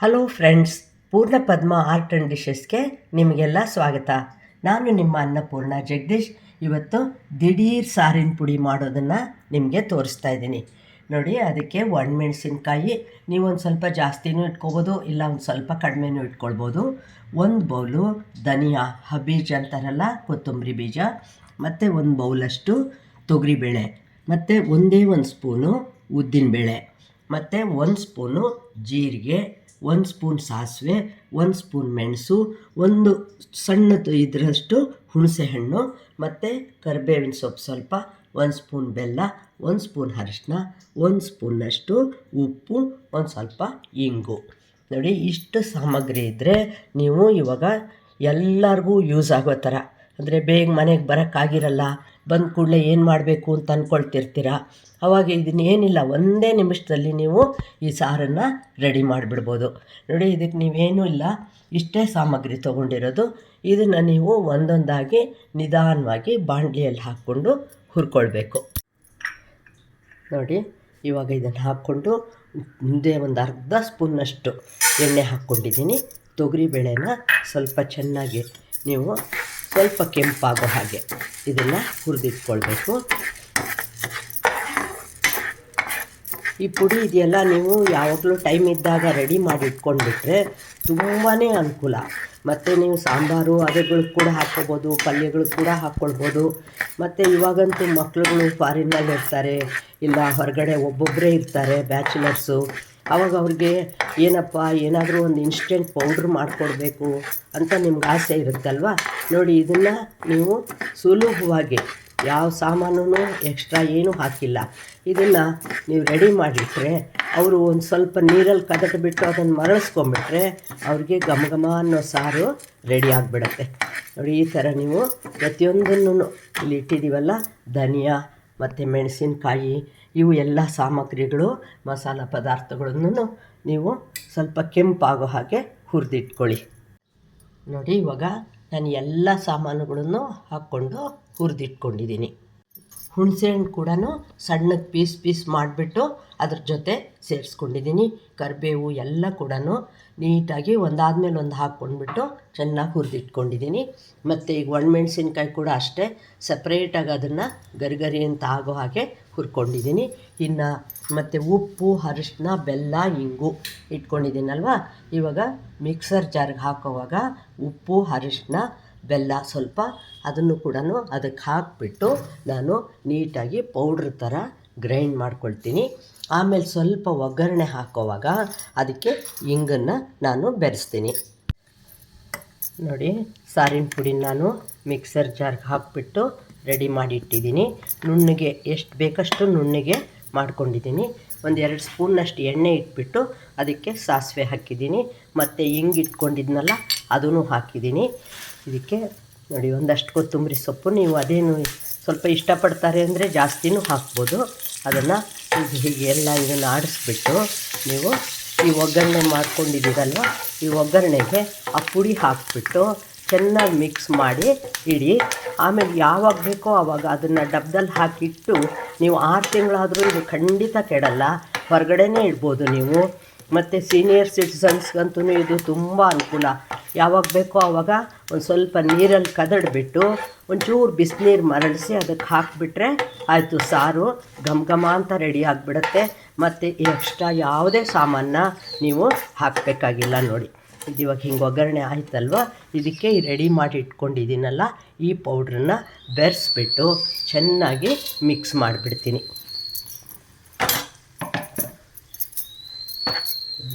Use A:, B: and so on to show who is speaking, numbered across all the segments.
A: Hello friends, ಪೂರ್ಣ ಪದ್ಮ art and ಡಿಶಸ್ಗೆ ನಿಮಗೆಲ್ಲ ಸ್ವಾಗತ. ನಾನು ನಿಮ್ಮ ಅನ್ನಪೂರ್ಣ ಜಗದೀಶ್. ಇವತ್ತು ದಿಢೀರ್ ಸಾರಿನ ಪುಡಿ ಮಾಡೋದನ್ನು ನಿಮಗೆ ತೋರಿಸ್ತಾ ಇದ್ದೀನಿ. ನೋಡಿ, ಅದಕ್ಕೆ ಒಣಮೆಣಸಿನ್ಕಾಯಿ ನೀವು ಒಂದು ಸ್ವಲ್ಪ ಜಾಸ್ತಿನೂ ಇಟ್ಕೋಬೋದು, ಇಲ್ಲ ಒಂದು ಸ್ವಲ್ಪ ಕಡಿಮೆನೂ ಇಟ್ಕೊಳ್ಬೋದು. ಒಂದು ಬೌಲು ಧನಿಯಾ, ಹಬೀಜ್ ಅಂತಾರಲ್ಲ, ಕೊತ್ತಂಬರಿ ಬೀಜ, ಮತ್ತು ಒಂದು ಬೌಲಷ್ಟು ತೊಗರಿಬೇಳೆ, ಮತ್ತು ಒಂದೇ ಒಂದು ಸ್ಪೂನು ಉದ್ದಿನಬೇಳೆ, ಮತ್ತು ಒಂದು ಸ್ಪೂನು ಜೀರಿಗೆ ಒಂದು ಸ್ಪೂನ್ ಸಾಸಿವೆ, ಒಂದು ಸ್ಪೂನ್ ಮೆಣಸು, ಒಂದು ಸಣ್ಣ ಇದರಷ್ಟು ಹುಣಸೆಹಣ್ಣು, ಮತ್ತು ಕರಿಬೇವಿನ ಸೊಪ್ಪು ಸ್ವಲ್ಪ, ಒಂದು ಸ್ಪೂನ್ ಬೆಲ್ಲ, ಒಂದು ಸ್ಪೂನ್ ಅರಿಶಿನ ಒಂದು ಸ್ಪೂನಷ್ಟು ಉಪ್ಪು, ಒಂದು ಸ್ವಲ್ಪ ಇಂಗು. ನೋಡಿ, ಇಷ್ಟು ಸಾಮಗ್ರಿ ಇದ್ದರೆ ನೀವು ಇವಾಗ ಎಲ್ಲರಿಗೂ ಯೂಸ್ ಆಗೋ ಥರ ಅಂದರೆ ಬೇಗ ಮನೆಗೆ ಬರೋಕ್ಕಾಗಿರಲ್ಲ, ಬಂದ ಕೂಡಲೇ ಏನು ಮಾಡಬೇಕು ಅಂತ ಅಂದ್ಕೊಳ್ತಿರ್ತೀರ ಅವಾಗ ಇದನ್ನೇನಿಲ್ಲ ಒಂದೇ ನಿಮಿಷದಲ್ಲಿ ನೀವು ಈ ಸಾರನ್ನು ರೆಡಿ ಮಾಡಿಬಿಡ್ಬೋದು. ನೋಡಿ ಇದಕ್ಕೆ ನೀವೇನೂ ಇಲ್ಲ, ಇಷ್ಟೇ ಸಾಮಗ್ರಿ ತೊಗೊಂಡಿರೋದು. ಇದನ್ನು ನೀವು ಒಂದೊಂದಾಗಿ ನಿಧಾನವಾಗಿ ಬಾಂಡ್ಲಿಯಲ್ಲಿ ಹಾಕ್ಕೊಂಡು ಹುರ್ಕೊಳ್ಬೇಕು. ನೋಡಿ, ಇವಾಗ ಇದನ್ನು ಹಾಕ್ಕೊಂಡು ಮುಂದೆ ಒಂದು ಅರ್ಧ ಸ್ಪೂನ್ನಷ್ಟು ಎಣ್ಣೆ ಹಾಕ್ಕೊಂಡಿದ್ದೀನಿ. ತೊಗರಿಬೇಳೆನ ಸ್ವಲ್ಪ ಚೆನ್ನಾಗಿ ನೀವು ಸ್ವಲ್ಪ ಕೆಂಪಾಗೋ ಹಾಗೆ ಇದನ್ನು ಹುರಿದಿಟ್ಕೊಳ್ಬೇಕು. ಈ ಪುಡಿ ಇದೆಯಲ್ಲ, ನೀವು ಯಾವಾಗಲೂ ಟೈಮ್ ಇದ್ದಾಗ ರೆಡಿ ಮಾಡಿ ಇಟ್ಕೊಂಡ್ಬಿಟ್ರೆ ತುಂಬಾ ಅನುಕೂಲ. ಮತ್ತು ನೀವು ಸಾಂಬಾರು ಅದುಗಳು ಕೂಡ ಹಾಕ್ಕೊಬೋದು, ಪಲ್ಯಗಳು ಕೂಡ ಹಾಕ್ಕೊಳ್ಬೋದು. ಮತ್ತು ಇವಾಗಂತೂ ಮಕ್ಳುಗಳು ಫಾರಿನ್ನಲ್ಲಿ ಇರ್ತಾರೆ, ಇಲ್ಲ ಹೊರಗಡೆ ಒಬ್ಬೊಬ್ಬರೇ ಇರ್ತಾರೆ ಬ್ಯಾಚುಲರ್ಸು ಆವಾಗ ಅವ್ರಿಗೆ ಏನಪ್ಪ, ಏನಾದರೂ ಒಂದು ಇನ್ಸ್ಟೆಂಟ್ ಪೌಡ್ರ್ ಮಾಡಿಕೊಡ್ಬೇಕು ಅಂತ ನಿಮ್ಗೆ ಆಸೆ ಇರುತ್ತಲ್ವಾ? ನೋಡಿ, ಇದನ್ನು ನೀವು ಸುಲಭವಾಗಿ ಯಾವ ಸಾಮಾನು ಎಕ್ಸ್ಟ್ರಾ ಏನೂ ಹಾಕಿಲ್ಲ. ಇದನ್ನು ನೀವು ರೆಡಿ ಮಾಡಿಟ್ರೆ ಅವರು ಒಂದು ಸ್ವಲ್ಪ ನೀರಲ್ಲಿ ಕದಟ್ಬಿಟ್ಟು ಅದನ್ನು ಮರಳಿಸ್ಕೊಂಬಿಟ್ರೆ ಅವ್ರಿಗೆ ಘಮ ಘಮ ಅನ್ನೋ ಸಾರು ರೆಡಿ ಆಗಿಬಿಡತ್ತೆ. ನೋಡಿ, ಈ ಥರ ನೀವು ಪ್ರತಿಯೊಂದನ್ನು ಇಲ್ಲಿ ಇಟ್ಟಿದ್ದೀವಲ್ಲ ಧನಿಯಾ ಮತ್ತು ಮೆಣಸಿನಕಾಯಿ, ಇವು ಎಲ್ಲ ಸಾಮಗ್ರಿಗಳು, ಮಸಾಲ ಪದಾರ್ಥಗಳನ್ನು ನೀವು ಸ್ವಲ್ಪ ಕೆಂಪಾಗೋ ಹಾಗೆ ಹುರಿದಿಟ್ಕೊಳ್ಳಿ. ನೋಡಿ ಇವಾಗ ನಾನು ಎಲ್ಲ ಸಾಮಾನುಗಳನ್ನು ಹಾಕ್ಕೊಂಡು ಹುರಿದಿಟ್ಕೊಂಡಿದ್ದೀನಿ. ಹುಣಸೆಹಣ್ಣು ಕೂಡ ಸಣ್ಣಗೆ ಪೀಸ್ ಪೀಸ್ ಮಾಡಿಬಿಟ್ಟು ಅದ್ರ ಜೊತೆ ಸೇರಿಸ್ಕೊಂಡಿದ್ದೀನಿ ಕರಿಬೇವು ಎಲ್ಲ ಕೂಡ ನೀಟಾಗಿ ಒಂದಾದ್ಮೇಲೆ ಒಂದು ಹಾಕ್ಕೊಂಡ್ಬಿಟ್ಟು ಚೆನ್ನಾಗಿ ಹುರಿದಿಟ್ಕೊಂಡಿದ್ದೀನಿ ಮತ್ತು ಈಗ ಒಣಮೆಣ್ಸಿನ್ಕಾಯಿ ಕೂಡ ಅಷ್ಟೇ ಸಪ್ರೇಟಾಗಿ ಅದನ್ನು ಗರಿಗರಿ ಅಂತ ಆಗೋ ಹಾಗೆ ಹುರ್ಕೊಂಡಿದ್ದೀನಿ ಇನ್ನು ಮತ್ತು ಉಪ್ಪು ಅರಿಶಿನ ಬೆಲ್ಲ, ಇಂಗು ಇಟ್ಕೊಂಡಿದ್ದೀನಲ್ವ ಇವಾಗ ಮಿಕ್ಸರ್ ಜಾರ್ಗೆ ಹಾಕೋವಾಗ ಉಪ್ಪು ಅರಿಶಿನ ಬೆಲ್ಲ ಸ್ವಲ್ಪ ಅದನ್ನು ಕೂಡ ಅದಕ್ಕೆ ಹಾಕಿಬಿಟ್ಟು ನಾನು ನೀಟಾಗಿ ಪೌಡ್ರ್ ಥರ ಗ್ರೈಂಡ್ ಮಾಡ್ಕೊಳ್ತೀನಿ. ಆಮೇಲೆ ಸ್ವಲ್ಪ ಒಗ್ಗರಣೆ ಹಾಕೋವಾಗ ಅದಕ್ಕೆ ಇಂಗನ್ನು ನಾನು ಬೆರೆಸ್ತೀನಿ. ನೋಡಿ, ಸಾರಿನ ಪುಡಿ ನಾನು ಮಿಕ್ಸರ್ ಜಾರ್ಗೆ ಹಾಕಿಬಿಟ್ಟು ರೆಡಿ ಮಾಡಿಟ್ಟಿದ್ದೀನಿ. ನುಣ್ಣಗೆ ಎಷ್ಟು ಬೇಕಷ್ಟು ನುಣ್ಣಗೆ ಮಾಡ್ಕೊಂಡಿದ್ದೀನಿ. ಒಂದು ಎರಡು ಸ್ಪೂನ್ನಷ್ಟು ಎಣ್ಣೆ ಇಟ್ಬಿಟ್ಟು ಅದಕ್ಕೆ ಸಾಸಿವೆ ಹಾಕಿದ್ದೀನಿ. ಮತ್ತು ಹಿಂಗೆ ಇಟ್ಕೊಂಡಿದ್ನಲ್ಲ ಅದೂ ಹಾಕಿದ್ದೀನಿ. ಇದಕ್ಕೆ ನೋಡಿ, ಒಂದಷ್ಟು ಕೊತ್ತಂಬರಿ ಸೊಪ್ಪು. ನೀವು ಅದೇನು ಸ್ವಲ್ಪ ಇಷ್ಟಪಡ್ತಾರೆ ಅಂದರೆ ಜಾಸ್ತಿನೂ ಹಾಕ್ಬೋದು. ಅದನ್ನು ಹೀಗೆ ಎಲ್ಲ ಇದನ್ನು ಆಡಿಸ್ಬಿಟ್ಟು ನೀವು ಈ ಒಗ್ಗರಣೆ ಮಾಡ್ಕೊಂಡಿದ್ದೀರಲ್ವ, ಈ ಒಗ್ಗರಣೆಗೆ ಆ ಪುಡಿ ಹಾಕಿಬಿಟ್ಟು ಚೆನ್ನಾಗಿ ಮಿಕ್ಸ್ ಮಾಡಿ ಇಡಿ. ಆಮೇಲೆ ಯಾವಾಗ ಬೇಕೋ ಆವಾಗ ಅದನ್ನು ಡಬ್ದಲ್ಲಿ ಹಾಕಿಟ್ಟು ನೀವು ಆರು ತಿಂಗಳಾದರೂ ಇದು ಖಂಡಿತ ಕೆಡಲ್ಲ. ಹೊರಗಡೆನೇ ಇಡ್ಬೋದು ನೀವು. ಮತ್ತು ಸೀನಿಯರ್ ಸಿಟಿಸನ್ಸ್ಗಂತೂ ಇದು ತುಂಬ ಅನುಕೂಲ. ಯಾವಾಗ ಬೇಕೋ ಆವಾಗ ಒಂದು ಸ್ವಲ್ಪ ನೀರಲ್ಲಿ ಕದಡ್ಬಿಟ್ಟು ಒಂಚೂರು ಬಿಸಿನೀರು ಮರಳಿಸಿ ಅದಕ್ಕೆ ಹಾಕಿಬಿಟ್ರೆ ಆಯಿತು ಸಾರು. ಘಮ ಘಮ ಅಂತ ರೆಡಿ ಆಗಿಬಿಡುತ್ತೆ. ಮತ್ತು ಎಕ್ಸ್ಟ್ರಾ ಯಾವುದೇ ಸಾಮಾನ ನೀವು ಹಾಕಬೇಕಾಗಿಲ್ಲ ನೋಡಿ. ಇದು ಇವಾಗ ಹಿಂಗೆ ಒಗ್ಗರಣೆ ಆಯ್ತಲ್ವ? ಇದಕ್ಕೆ ರೆಡಿ ಮಾಡಿ ಇಟ್ಕೊಂಡಿದ್ದೀನಲ್ಲ, ಈ ಪೌಡ್ರನ್ನ ಬೆರೆಸ್ಬಿಟ್ಟು ಚೆನ್ನಾಗಿ ಮಿಕ್ಸ್ ಮಾಡಿಬಿಡ್ತೀನಿ.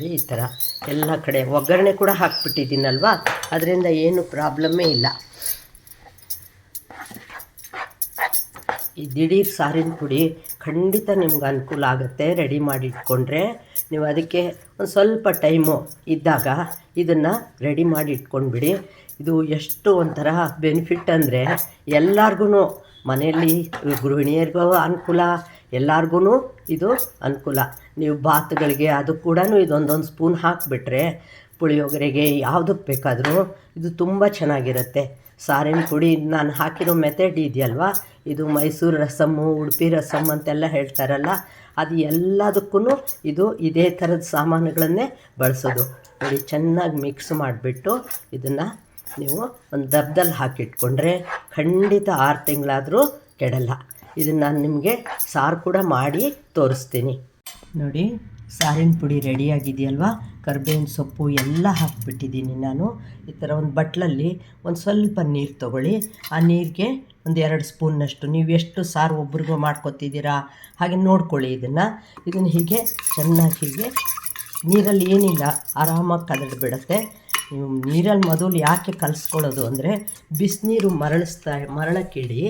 A: ಈ ಥರ ಎಲ್ಲ ಕಡೆ ಒಗ್ಗರಣೆ ಕೂಡ ಹಾಕ್ಬಿಟ್ಟಿದ್ದೀನಲ್ವ? ಅದರಿಂದ ಏನು ಪ್ರಾಬ್ಲಮ್ಮೇ ಇಲ್ಲ. ಈ ದಿಢೀರ್ ಸಾರಿನ ಪುಡಿ ಖಂಡಿತ ನಿಮ್ಗೆ ಅನುಕೂಲ ಆಗುತ್ತೆ ರೆಡಿ ಮಾಡಿ ಇಟ್ಕೊಂಡ್ರೆ. ನೀವು ಅದಕ್ಕೆ ಒಂದು ಸ್ವಲ್ಪ ಟೈಮು ಇದ್ದಾಗ ಇದನ್ನು ರೆಡಿ ಮಾಡಿ ಇಟ್ಕೊಂಡ್ಬಿಡಿ. ಇದು ಎಷ್ಟು ಒಂಥರ ಬೆನಿಫಿಟ್ ಅಂದರೆ ಎಲ್ಲರಿಗೂ ಮನೆಯಲ್ಲಿ ಗೃಹಿಣಿಯರಿಗೂ ಅನುಕೂಲ ಎಲ್ಲರಿಗೂ ಇದು ಅನುಕೂಲ. ನೀವು ಬಾತ್ಗಳಿಗೆ ಅದು ಕೂಡ ಇದೊಂದೊಂದು ಸ್ಪೂನ್ ಹಾಕಿಬಿಟ್ರೆ ಪುಳಿಯೋಗರೆಗೆ ಯಾವುದಕ್ಕೆ ಬೇಕಾದರೂ ಇದು ತುಂಬ ಚೆನ್ನಾಗಿರುತ್ತೆ. ಸಾರಿನ ಪುಡಿ, ನಾನು ಹಾಕಿರೋ ಮೆಥಡ್ ಇದೆಯಲ್ವ? ಇದು ಮೈಸೂರು ರಸಮ್ಮು, ಉಡುಪಿ ರಸಮ್ ಅಂತೆಲ್ಲ ಹೇಳ್ತಾರಲ್ಲ, ಅದು ಎಲ್ಲದಕ್ಕೂ ಇದು ಇದೇ ಥರದ ಸಾಮಾನುಗಳನ್ನೇ ಬಳಸೋದು. ನೋಡಿ, ಚೆನ್ನಾಗಿ ಮಿಕ್ಸ್ ಮಾಡಿಬಿಟ್ಟು ಇದನ್ನು ನೀವು ಒಂದು ದಬ್ದಲ್ಲಿ ಹಾಕಿಟ್ಕೊಂಡ್ರೆ ಖಂಡಿತ ಆರು ತಿಂಗಳಾದರೂ ಕೆಡಲ್ಲ. ಇದನ್ನು ನಾನು ನಿಮಗೆ ಸಾರು ಕೂಡ ಮಾಡಿ ತೋರಿಸ್ತೀನಿ. ನೋಡಿ, ಸಾರಿನ ಪುಡಿ ರೆಡಿಯಾಗಿದೆಯಲ್ವಾ ಕರ್ಬೇವಿನ ಸೊಪ್ಪು ಎಲ್ಲ ಹಾಕ್ಬಿಟ್ಟಿದ್ದೀನಿ ನಾನು. ಈ ಥರ ಒಂದು ಬಟ್ಲಲ್ಲಿ ಒಂದು ಸ್ವಲ್ಪ ನೀರು ತೊಗೊಳ್ಳಿ. ಆ ನೀರಿಗೆ ಒಂದು ಎರಡು ಸ್ಪೂನ್ನಷ್ಟು ನೀವು ಎಷ್ಟು ಸಾರು ಒಬ್ರಿಗೂ ಮಾಡ್ಕೊತಿದ್ದೀರಾ? ಹಾಗೆ ನೋಡ್ಕೊಳ್ಳಿ ಇದನ್ನು. ಇದನ್ನು ಹೀಗೆ ಚೆನ್ನಾಗಿ ಹೀಗೆ ನೀರಲ್ಲಿ ಏನಿಲ್ಲ, ಆರಾಮಾಗಿ ಕದಡ್ ಬಿಡುತ್ತೆ. ನೀವು ನೀರಲ್ಲಿ ಮೊದಲು ಯಾಕೆ ಕಲಿಸ್ಕೊಳ್ಳೋದು ಅಂದರೆ ಬಿಸಿನೀರು ಮರಳಿಸ್ತಾ ಮರಳಕ್ಕಿಡಿ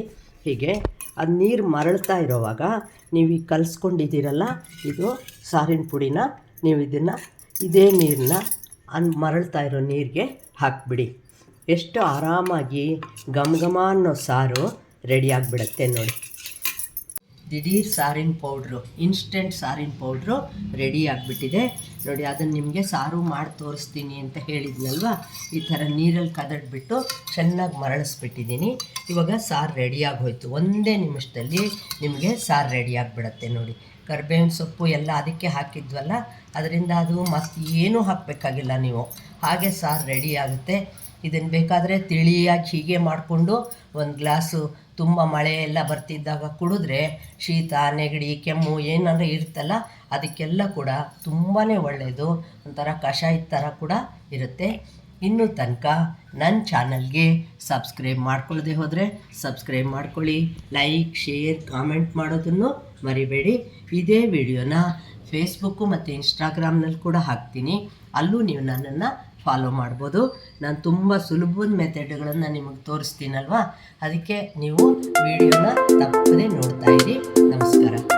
A: ಹೀಗೆ ಅದು ನೀರು ಮರಳ್ತಾ ಇರೋವಾಗ ನೀವು ಈಗ ಕಲಿಸ್ಕೊಂಡಿದ್ದೀರಲ್ಲ, ಇದು ಸಾರಿನ ಪುಡಿನ, ನೀವು ಇದನ್ನು ಇದೇ ನೀರನ್ನ ಅನ್ ಮರಳ್ತಾ ಇರೋ ನೀರಿಗೆ ಹಾಕಿಬಿಡಿ. ಎಷ್ಟು ಆರಾಮಾಗಿ ಘಮ ಘಮ ಅನ್ನೋ ಸಾರು ರೆಡಿ ಆಗಿಬಿಡುತ್ತೆ ನೋಡಿ. ದಿಢೀರ್ ಸಾರಿನ ಪೌಡ್ರು ಇನ್ಸ್ಟೆಂಟ್ ಸಾರಿನ ಪೌಡ್ರು ರೆಡಿ ಆಗಿಬಿಟ್ಟಿದೆ. ನೋಡಿ ಅದನ್ನು ನಿಮಗೆ ಸಾರು ಮಾಡಿ ತೋರಿಸ್ತೀನಿ ಅಂತ ಹೇಳಿದ್ನಲ್ವ? ಈ ಥರ ನೀರಲ್ಲಿ ಕದಡ್ಬಿಟ್ಟು ಚೆನ್ನಾಗಿ ಮರಳಿಸ್ಬಿಟ್ಟಿದ್ದೀನಿ. ಇವಾಗ ಸಾರು ರೆಡಿಯಾಗಿ ಹೋಯಿತು ಒಂದೇ ನಿಮಿಷದಲ್ಲಿ ನಿಮಗೆ ಸಾರು ರೆಡಿ ಆಗಿಬಿಡತ್ತೆ ನೋಡಿ. ಕರ್ಬೇವಿನ ಸೊಪ್ಪು ಎಲ್ಲ ಅದಕ್ಕೆ ಹಾಕಿದ್ವಲ್ಲ, ಅದರಿಂದ ಅದು ಮತ್ತೆ ಏನೂ ಹಾಕಬೇಕಾಗಿಲ್ಲ ನೀವು. ಹಾಗೆ ಸಾರು ರೆಡಿ ಆಗುತ್ತೆ. ಇದನ್ನು ಬೇಕಾದರೆ ತಿಳಿಯಾಗಿ ಹೀಗೆ ಮಾಡಿಕೊಂಡು ಒಂದು ಗ್ಲಾಸು ತುಂಬ ಮಳೆ ಎಲ್ಲ ಬರ್ತಿದ್ದಾಗ ಕುಡಿದ್ರೆ ಶೀತ, ನೆಗಡಿ, ಕೆಮ್ಮು ಏನಾದರೂ ಇರುತ್ತಲ್ಲ, ಅದಕ್ಕೆಲ್ಲ ಕೂಡ ತುಂಬಾ ಒಳ್ಳೆಯದು ಒಂಥರ ಕಷಾಯ ಥರ ಕೂಡ ಇರುತ್ತೆ. ಇನ್ನೂ ತನಕ ನನ್ನ ಚಾನಲ್ಗೆ ಸಬ್ಸ್ಕ್ರೈಬ್ ಮಾಡ್ಕೊಳ್ಳದೆ ಹೋದರೆ ಸಬ್ಸ್ಕ್ರೈಬ್ ಮಾಡ್ಕೊಳ್ಳಿ. ಲೈಕ್, ಶೇರ್, ಕಾಮೆಂಟ್ ಮಾಡೋದನ್ನು ಮರಿಬೇಡಿ. ಇದೇ ವಿಡಿಯೋನ ಫೇಸ್ಬುಕ್ಕು ಮತ್ತು ಇನ್ಸ್ಟಾಗ್ರಾಮ್ನಲ್ಲಿ ಕೂಡ ಹಾಕ್ತೀನಿ. ಅಲ್ಲೂ ನೀವು ನನ್ನನ್ನು ಫಾಲೋ ಮಾಡ್ಬೋದು. ನಾನು ತುಂಬ ಸುಲಭದ ಮೆಥಡ್ಗಳನ್ನು ನಿಮಗೆ ತೋರಿಸ್ತೀನಲ್ವಾ? ಅದಕ್ಕೆ ನೀವು ವಿಡಿಯೋನ ತಪ್ಪದೇ ನೋಡ್ತಾ ಇರಿ. ನಮಸ್ಕಾರ.